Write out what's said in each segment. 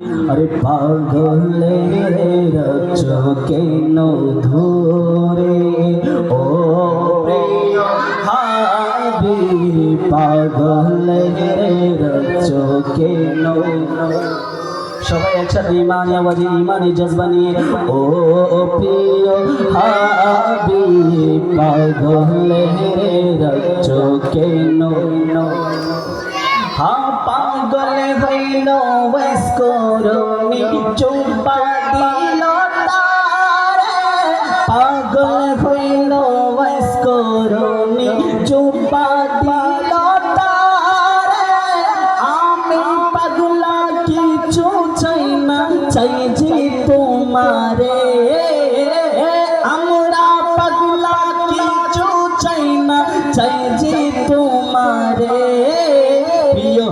আরে পাগলের কেন ধরে ও হাবি পাগলের কেন সবাই একসাথে ইমানি আওয়াজে ইমানি জজবা নিয়ে, ও প্রিয় হাবি পাগলের কেন হা পাগল হইল বয়স্করণি চুপা দিল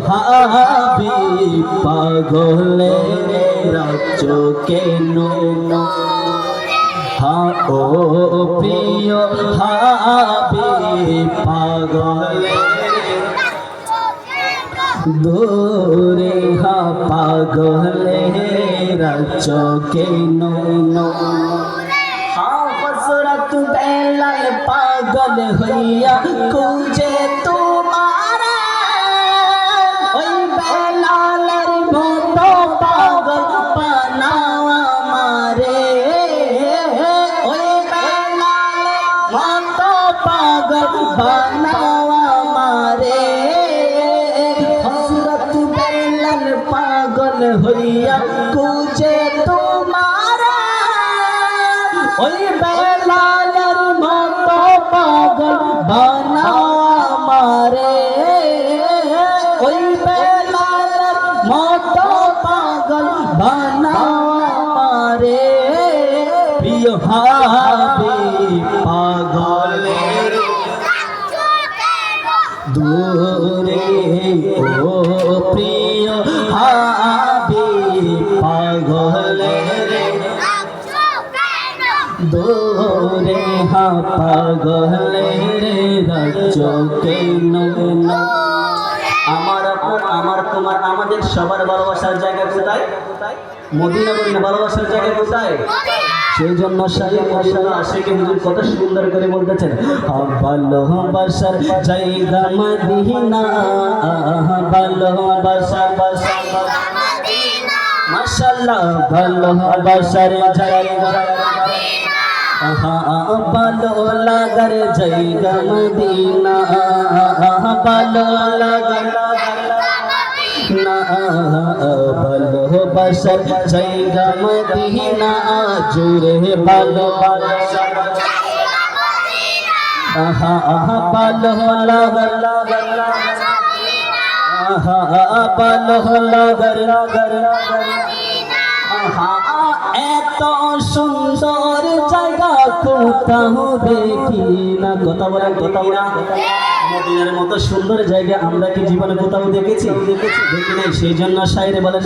হাবি পাগলে রাজ্য কেন হা ও প্রিয় হাবি পাগলে দূরে হা পাগলে রাজ্য কেন হা হজরত বেলায় পাগল হইয়া খুঁজে তোমারে হইয়া খুঁজে তোমারে। ওই বেলালের মতো পাগল বানাও আমারে ওই বেলালের মতো পাগল বানাও আমারে প্রিয় হাবি পাগলের দূরে হা রাজ্য কেন আমার আপনার আমার তোমার, আমাদের সবার ভালোবাসার জায়গা কোথায়? মদিনা ভালোবাসার জায়গা কোথায়? সেই জন্য সাহেব মশাই আশেকে কত সুন্দর করে বলতেছেন ভালোবাসার জায়গা মদিনা ভালোবাসার বাসা মাশাআল্লাহ ভালোবাসার জায়গা ভালো লাগার জায়গা মদিনা ভালো লাগার না ভালোবাসার জায়গা মদিনা জুড়ে ভালোবাসার আহা আহা ভালো লাগার লাগার আহা ভালো লাগার লাগার আহা জায়গা কোথাও দেখি না? কথা বলেন কথা বলেন। মদিনার মতো সুন্দর জায়গা আমরা কি জীবনে কোথাও দেখেছি? দেখেছি দেখি নাই। সেই জন্য শায়রে বলেন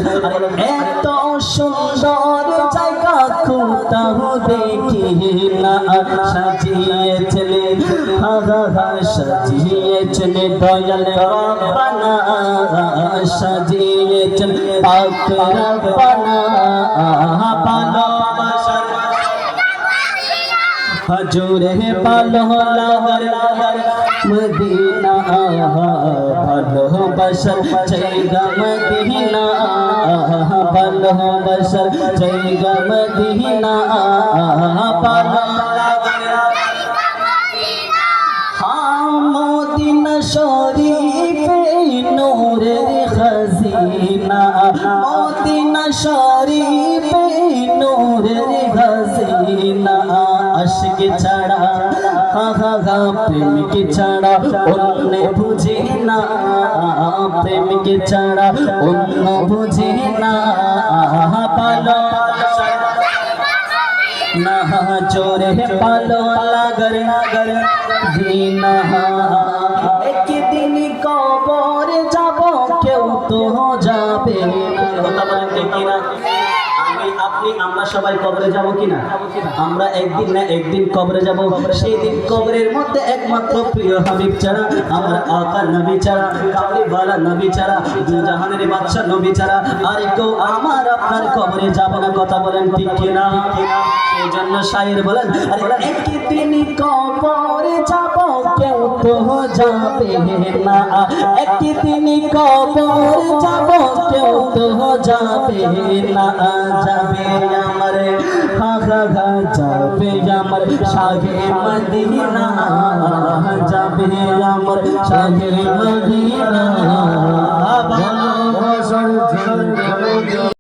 এত সুন্দর জায়গা কোথাও দেখি না। হা সাজিয়েছেন দয়াল রব্বানা সাজিয়েছেন পাক রব্বানা হজুরে ভালো মদিনা ভালোবাসার জায়গা মদিনা ভালোবাসার জায়গা মদিনা ভালো মদিনা শরীফে নূরের খাজিনা মদিনা শরীফে নূরের আশিক ছাড়া। হা হা হা প্রেমকে ছাড়া অন্য বুঝে না। প্রেমকে ছাড়া অন্য বুঝে না। পালো, না চোরে পালো, লাগর লাগর দিনা সবাই কবরে যাব কিনা? আমরা একদিন না একদিন কবরে যাব। সেই দিন কবরের মধ্যে একমাত্র প্রিয় হাবিব ছাড়া, আমার আকা নবী ছাড়া কামলিওয়ালা নবী ছাড়া জাহানের বাদশা নবী ছাড়া, আর কেউ আমার আপনার কবরে যাবে না, কথা বলেন ঠিক কিনা? সেই জন্য শায়ের বলেন, আরে একদিন কবরে যাব, কেউ তো যাবে না। একদিন কবরে যাব, কেউ তো যাবে না, যাবে আমার পারে হাজারা যাবে আমার শাহে মদিনা যাবে আমার শাহে মদিনা।